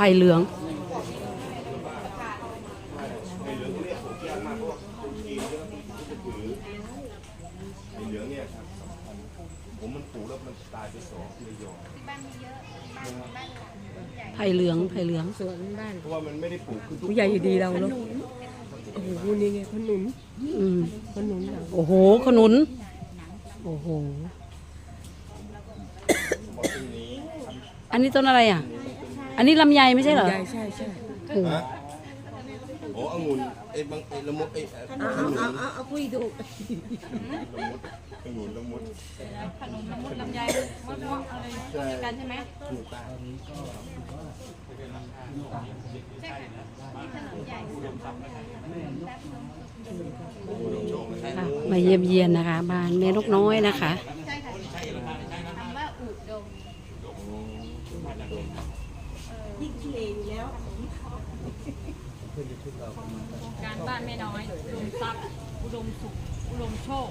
โอ้ไผ่เหลืองไอ้เหลืองพวกเนี้ยปลูกยากมากเพราะว่าคนจีนเยอะที่จะถือไอ้เหลืองเนี่ยครับสำคัญผมมันปลูกแล้วมันตายไปสองที่ระยอง ไผ่เหลือง ไผ่เหลือง สวนบ้านเพราะว่ามันไม่ได้ปลูกขึ้นทุกผู้ใหญ่อยู่ดีเราเนาะโอ้โหนี่ไงขนุนอืมขนุนเราโอ้โห ขนุน โอ้โห อันนี้ต้นอะไรอะ อันนี้ลำไยไม่ใช่เหรอ ใช่ใช่ใช่โอ้โหฮะโอ้องุ่นไอ้บางไอ้ละมุดไอ้ขนุนเอาเอาเอาเอาคุยดูองุ่นละมุดขนมละมุดลำไยมะม่วงอะไรกันใช่ไหมถูกต้องค่ะมาเยี่ยมเยียนนะคะ บ้านแม่นกน้อยนะคะ ใช่ค่ะคำว่าอุดม ยิ่งเลงแล้ว การบ้านไม่น้อยอุดมทรัพย์อุดมสุขอุดมโชค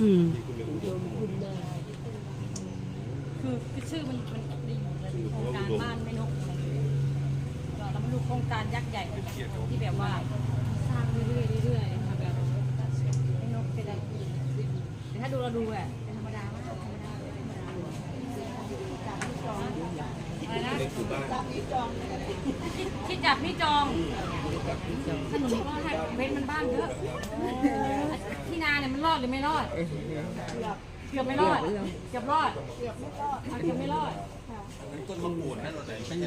อืมคือคือชื่อมันมันดีอยู่เลยโครงการบ้านไม่นกอะไรอย่างเงี้ยเรามาดูโครงการยักษ์ใหญ่ที่แบบว่าสร้างเรื่อยๆเรื่อยๆค่ะแบบไม่นกเป็นอะไรแต่ถ้าดูเราดูอะเป็นธรรมดามากธรรมดาเลยธรรมดา อะไรนะนี่คือบ้านคิดจับพี่จองถนนก็ให้เว้นมันบ้างเยอะที่นาเนี่ยมันรอดหรือไม่รอด เกือบไม่รอด เกือบรอด เกือบไม่รอดเกือบไม่รอด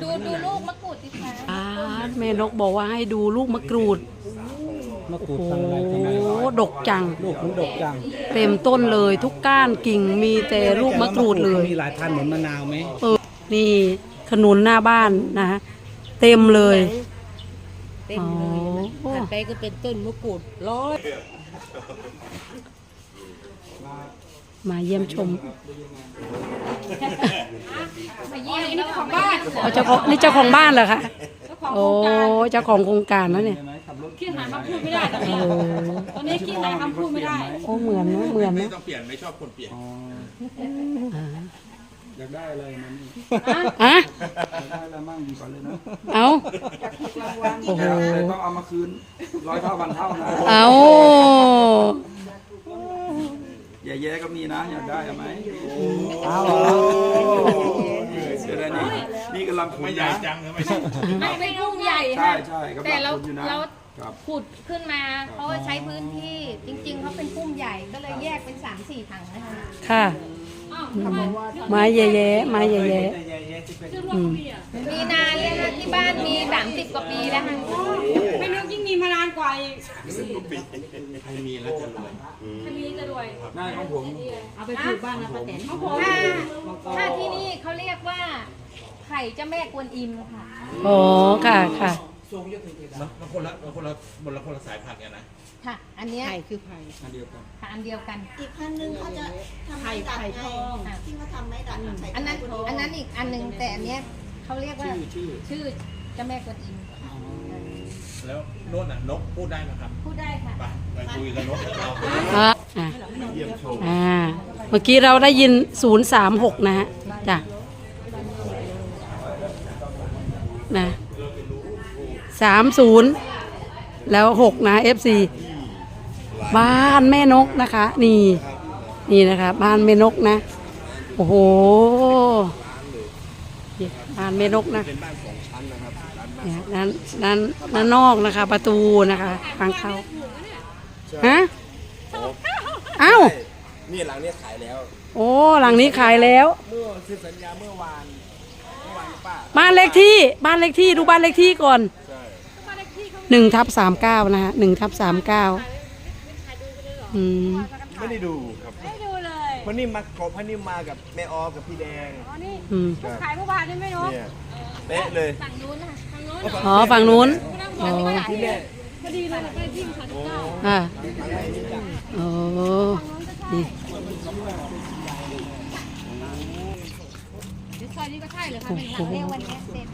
ดูดูลูกมะกรูดดิคะอ่าแม่นกบอกว่าให้ดูลูกมะกรูดมะกรูโอ้ดพันธุ์อะไรทำไมโหดกจังลูกมันดกจัง เต็มต้นเลยทุกก้านกิ่งมีแต่ลูกมะกรูดเลยมีหลายพันธุ์เหมือนมะนาวไหมเออนี่ ขนุนหน้าบ้านนะฮะเต็มเลย เต็มเลยถัดไปก็เป็นต้นมะกรูดร้อยมาเยี่ยมชมมาเยี่ยมนี่ของบ้านเอาเจ้าของนี่เจ้าของบ้านเหรอคะเจ้าของโคโอ้รงการเจ้าของโครงการนะเนี่ยขี้หายมาพูดไม่ได้ตอนนี้ตอนนี้ขี้หายคำพูดไม่ได้ โอ้เหมือนนะเหมือนนะต้องเปลี่ยนไม่ชอบคนเปลี่ยน อ่า อยากได้อะไรมันนี่อะอยากได้อะไรมั่งก่อนเลยนะเอาโอ้โหแต่ต้องเอามาคืนร้อยเท่าพันเท่านะเอาแย่ๆก็มีนะ อยากได้เอาไหมเอาเดี๋ยวได้นี่นี่กำลังขุดนะไม่ไม่พุ่งใหญ่ใช่ค่ะ ใช่กำแต่ลังเราขุดอยู่นะเรา ครับ ขุดขึ้นมาเพราะว่าใช้พื้นที่จริงๆเขาเป็นพุ่มใหญ่ก็เลยแยกเป็นสามสี่ถังนะคะ ค่ะอ้าว ไม้แย่ๆไม้แย่ๆอืมมีนานเลยค่ะที่บ้านมีสามสิบกว่าปีแล้วค่ะไม่นึกยิ่งมีมานานกว่าอีกใครมีแล้วจะรวยถ้ามีจะรวยได้ของผมเอาไปปลูกบ้านนะป้าแตนถ้าถ้าที่นี่เขาเรียกว่าไข่เจ้าแม่กวนอิมค่ะ อ๋อ ค่ะค่ะ มันคนละมันคนละมันละคนละสายพันธุ์กันนะค่ะ อันเนี้ยไผ่คือไผ่ อันเดียวกัน ค่ะอันเดียวกัน อีกพันหนึ่งเขาจะทำไม้ดัดไงที่เขาทำไม้ดัดใส่อันนั้นอันนั้นอีกอันหนึ่งแต่อันเนี้ยเขาเรียกว่าชื่อชื่อชื่อเจ้าแม่กวนอิมแล้วโน่นน่ะนกพูดได้ไหมครับพูดได้ค่ะ ไปไปคุยกับนกกับเราอะอะอ่าเมื่อกี้เราได้ยิน 036 นะฮะจ้ะนะ 30แล้ว6นะ FC บ้านแม่นกนะคะ นี่ นี่นะคะ บ้านแม่นกนะ โอ้โหนี่บ้านแม่นกนะเป็นบ้านสองชั้นนะครับร้านบ้านเนี่ยด้านด้านด้านนอกนะคะ ประตูนะคะทางเข้าฮะเอ้านี่หลังเนี้ขายแล้ว โอ้หลังนี้ขายแล้วเมื่อเซ็นสัญญาเมื่อวานเมื่อวานป้าบ้านเลขที่บ้านเลขที่ดูบ้านเลขที่ก่อนใช่ หนึ่งทับสามเก้านะฮะหนึ่งทับสามเก้าอืมไม่ได้ดูครับไม่ดูเลยเพราะนี่มาขอพันนี่มากับแม่ออฟกับพี่แดงอ๋อนี่อืมขายเมื่อวานนี่ไม่รู้เนี่ยเป๊ะเลยฝั่งนู้นนะคะทางนู้นอ๋อฝั่งนู้นอ๋อที่แม่พอดีเลยนะใกล้ที่ชั้นเก้าอ่าโอ้นี่ เดี๋ยว ซอยนี้ก็ใช่เลยค่ะเป็นหลังเรียกวันนี้เสร็จ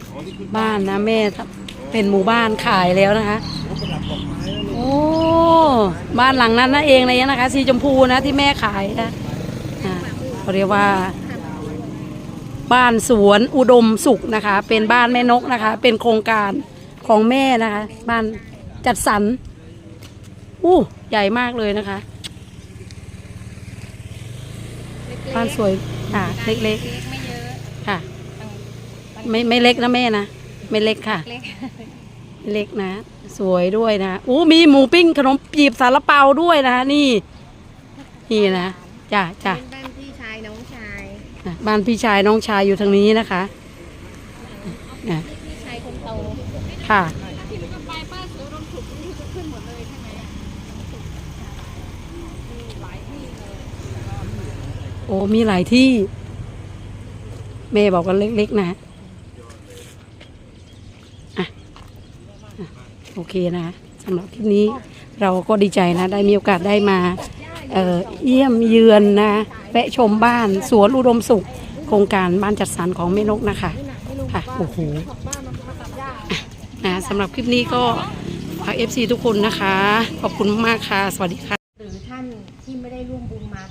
บ้านนะแม่ทำเป็นหมู่บ้านขายแล้วนะคะ โอ้บ้านหลังนั้นนั่นเองเลยนะคะ สีชมพูนะที่แม่ขายนะอ่าเขาเรียกว่า บ้านสวนอุดมสุขนะคะ เป็นบ้านแม่นกนะคะ เป็นโครงการของแม่นะคะ บ้านจัดสรรอู้ใหญ่มากเลยนะคะบ้านสวยค่ะเล็กเล็กไม่เยอะๆค่ะ ไม่ไม่เล็กนะแม่นะไม่เล็กค่ะ เล็กไม่เล็กนะ สวยด้วยนะอู้มีหมูปิ้งขนมจีบสาลาเปาด้วยนะคะนี่นี่นะจ้ะจ้ะเป็นบ้านพี่ชายน้องชายอะบ้านพี่ชายน้องชายอยู่ทางนี้นะคะอะพี่ชายคนโตค่ะ ไปป้าสุรมสุขนี่คือขึ้นหมดเลยใช่ไหมหลายที่เลยโอ้มีหลายที่ แม่บอกว่าเล็กๆนะอะอะ โอเคนะสำหรับคลิปนี้เราก็ดีใจนะ ได้มีโอกาสได้มาเเยี่ยมเยือนนะแวะชมบ้านสวนอุดมสุข โครงการบ้านจัดสรรของแม่นกนะคะค่ะโอ้โหนะสำหรับคลิปนี้ก็ฝากเอฟซีทุกคนนะคะ ขอบคุณมากค่ะ สวัสดีค่ะ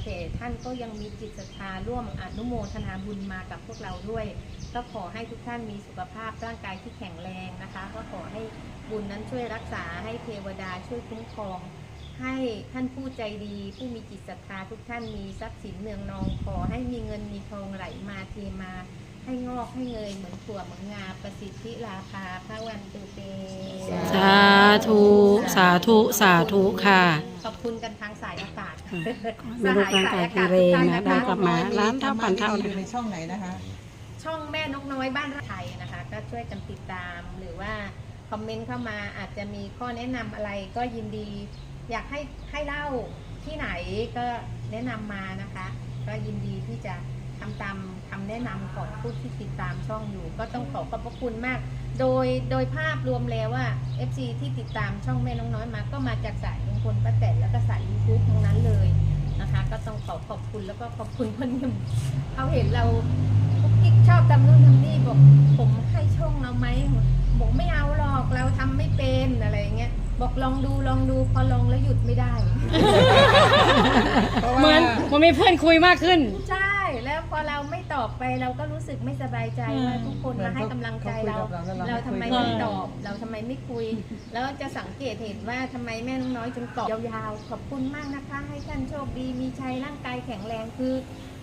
แต่ท่านก็ยังมีจิตศรัทธาร่วมอนุโมทนาบุญมากับพวกเราด้วย ก็ขอให้ทุกท่านมีสุขภาพร่างกายที่แข็งแรงนะคะ ก็ขอให้บุญนั้นช่วยรักษาให้เทวดาช่วยคุ้มครอง ให้ท่านผู้ใจดี ผู้มีจิตศรัทธาทุกท่านมีทรัพย์สินเนืองนอง ขอให้มีเงินมีทองไหลมาเทมาให้งอกให้เงยเหมือนถั่วเหมือนงาประสิทธิราคาพระวันตุเตสาธุ สาธุ สาธุค่ะ ขอบคุณกันทางสายอากาศ ม่รู้ร่างกายแข็งแรงนะได้กลับมาร้านเท่าปันเท่าอนะยู่ในคะช่องไหนนะคะ ช่องแม่นกน้อยบ้านไทยนะคะ ก็ช่วยกันติดตามหรือว่าคอมเมนต์เข้ามาอาจจะมีข้อแนะนำอะไรก็ยินดี อยากให้ให้เล่าที่ไหนก็แนะนำมานะคะ ก็ยินดีที่จะทำตามคำแนะนำของผู้ที่ติดตามช่องอยู่ ก็ต้องขอขอบพระคุณมาก โดยโดยภาพรวมแล้วว่า FC ที่ติดตามช่องแม่น้องน้อยมาก็มาจากสายลุง พลป้าแตนแล้วก็สายยูทูบทั้งนั้นเลยนะคะ ก็ต้องขอขอบคุณแล้วก็ขอบคุณพ่อนิ่มเขาเห็นเรากุ๊กกิ๊กชอบทำนู่นทำนี่บอกผมให้ช่องเราไหมบอกไม่เอาหรอกเราทำไม่เป็นอะไรอย่างเงี้ยบอกลองดูลองดูพอลองแล้วหยุดไม่ได้ เหมือนผมมีเพื่อนคุยมากขึ้น ใช่แล้วพ อเราไม่ตอบไปเราก็รู้สึกไม่สบายใจว่าทุกคนมาให้กำลังใจเรา เราทำไมไม่ตอบ เราทำไมไม่คุย แล้วจะสังเกตเห็นว่าทำไมแม่น้องน้อยจึงตอบยาวๆ ขอบคุณมากนะคะ ให้ท่านโชคดีมีชัยร่างกายแข็งแรงคือ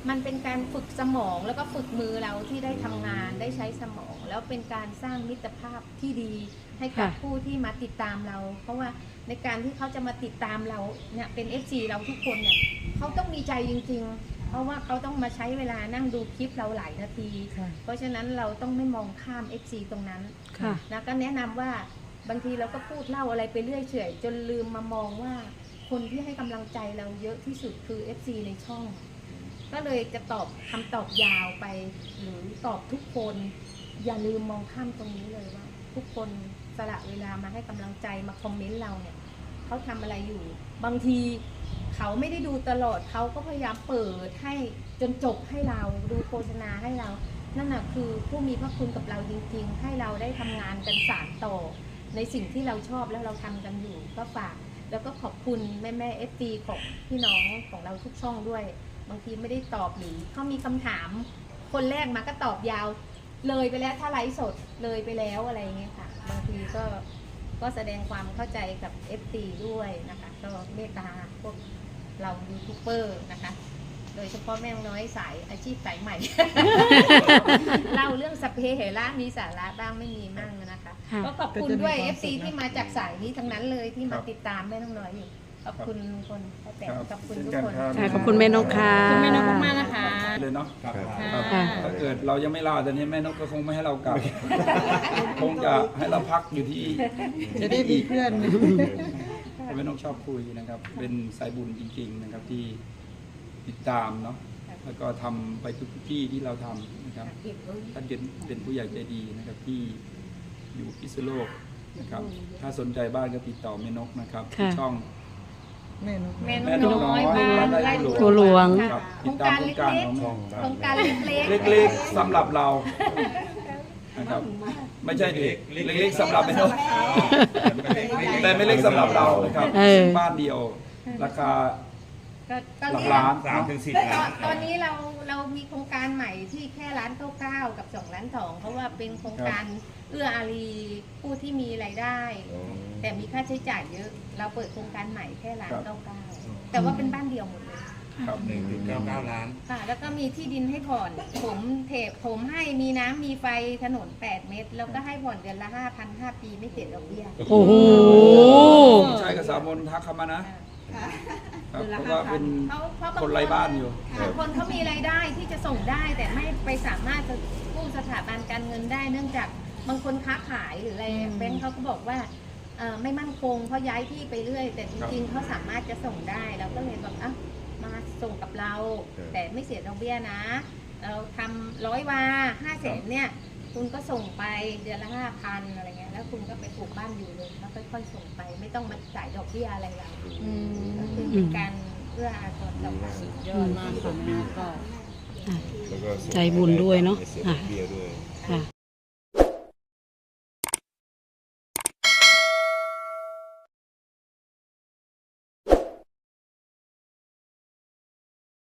มันเป็นการฝึกสมองแล้วก็ฝึกมือเราที่ได้ทำงานได้ใช้สมอง แล้วเป็นการสร้างมิตรภาพที่ดีให้กับค่ะ ผู้ที่มาติดตามเรา เพราะว่าในการที่เขาจะมาติดตามเราเนี่ยเป็น FC เราทุกคนเนี่ยเขาต้องมีใจจริงๆ เพราะว่าเขาต้องมาใช้เวลานั่งดูคลิปเราหลายนาที ค่ะ เพราะฉะนั้นเราต้องไม่มองข้าม FC ตรงนั้นค่ะ นะก็แนะนำว่าบางทีเราก็พูดเล่าอะไรไปเรื่อยเฉยจนลืมมามองว่า คนที่ให้กำลังใจเราเยอะที่สุดคือ FC ในช่อง ก็เลยจะตอบคำตอบยาวไป หรือตอบทุกคน อย่าลืมมองข้ามตรงนี้เลยว่า ทุกคนสละเวลามาให้กำลังใจมาคอมเมนต์เราเนี่ย เขาทำอะไรอยู่ บางทีเขาไม่ได้ดูตลอดเขาก็พยายามเปิดให้จนจบให้เราดูโฆษณาให้เรา นั่นน่ะคือผู้มีพระคุณกับเราจริง ๆ ให้เราได้ทำงานกันสานต่อ ในสิ่งที่เราชอบแล้วเราทำกันอยู่ก็ฝากแล้วก็ขอบคุณแม่แม่เอฟซีของพี่น้องของเราทุกช่องด้วย บางทีไม่ได้ตอบหรือเขามีคำถาม คนแรกมาก็ตอบยาว เลยไปแล้วถ้าไลฟ์สดเลยไปแล้วอะไรอย่างเงี้ยค่ะ บางทีก็ ก็แสดงความเข้าใจกับ f อด้วยนะคะก็เมตตาพวกเรายูทูบเบอร์นะคะ โดยเฉพาะแม่น้อยสายอาชีพสายใหม่ เล่าเรื่องสพเพเหระมีสาระบ้างไม่มีมั่งนะคะ ค่ะ ก็ขอบคุณด้วยก็จะมีความ FC สุขนะที่มาจากสายนี้ทั้งนั้นเลยที่ครัมาบติดตามแม่น้องน้อยอยู่ ขอบคุณคนป้าแตนขอบคุณทุกคนค่ะขอบคุณแม่นกค่ะ ขอบคุณแม่นกมากๆนะคะ เลยเนาะครับค่ะ ถ้าเกิดเรายังไม่ลาตอนนี้แม่นกก็คงไม่ให้เรากลับ คงจะให้เราพักอยู่ที่จะได้มีเพื่อนแม่นกชอบคุยนะครับ เป็นสายบุญจริง ๆ นะครับที่ติดตามเนาะแล้วก็ทำไปทุกที่ที่เราทำนะครับ ท่านเป็นเป็นผู้ใหญ่ใจดีนะครับที่อยู่พิษณุโลกนะครับ ถ้าสนใจบ้านก็ติดต่อแม่นกนะครับที่ค่ะ ช่อง แม่นกแม่แม่น้นอกงน้น้ออยยบ้านไร่ไร่หลวงตัวหลวงค่ะติดตามโครงการเล็กของน้องๆโครงการเล็กๆ เล็กๆสำหรับเรานะครับไม่ใช่เด็กเล็กๆสำหรับแม่นกแต่ไม่เล็กสำหรับเรานะครับเออบ้านเดียวราคาก็ตอนหลักนี้ล้านสามถึงสิบตล้าอนนตอนนี้เราเรามีโครงการใหม่ที่แค่ร้านเก้าเก้าองล้านสองเพราะว่าเป็นโครงการ เอื้ออารีผู้ที่มีรายได้อ๋อแต่มีค่าใช้จ่ายเยอะ เราเปิดโครงการใหม่แค่ล้านครับเก้าเก้าแต่ว่าเป็นบ้านเดียวหมดเลยครับหนึ่งจุดเก้าเก้าล้าน ค่ะ แล้วก็มีที่ดินให้ผ่อน ผมเทผมให้มีน้ำมีไฟถนน 8 เมตร แล้วก็ให้ผ่อนเดือนละ 5,000 5ปีไม่เสียดอกเบี้ย โอ้โหพี่ชายกับสาวมนทักเข้ามานะค่ะครับเพราะว่าเป็นเขาเพราะบางคนไร้บ้านอยู่บางคนเขามีรายได้ที่จะส่งได้แต่ไม่ไปสามารถจะกู้สถาบันการเงินได้เนื่องจาก บางคนค้าขายหรืออะไรแบงค์เขาก็บอกว่าเอ่อไม่มั่นคงเพราะย้ายที่ไปเรื่อย แต่จริงๆเขาสามารถจะส่งได้เราก็เลยแบบอะมาส่งกับเราแต่ไม่เสียดอกเบี้ยนะ เราทำร้อยวาห้าแสนเนี่ย คุณก็ส่งไปเดือนละห้าพันอะไรเงี้ยแล้วคุณก็ไปปลูกบ้านอยู่เลยแล้วค่อยๆส่งไปไม่ต้องมาจ่ายดอกเบี้ยอะไรเราก็คือเป็นการเอื้ออาทรต่อกันยอดมากค่ะแม่ก็อะแล้วก็ใจบุญด้วยเนาะไม่เสียดอะอกเบี้ยด้วย ค่ะ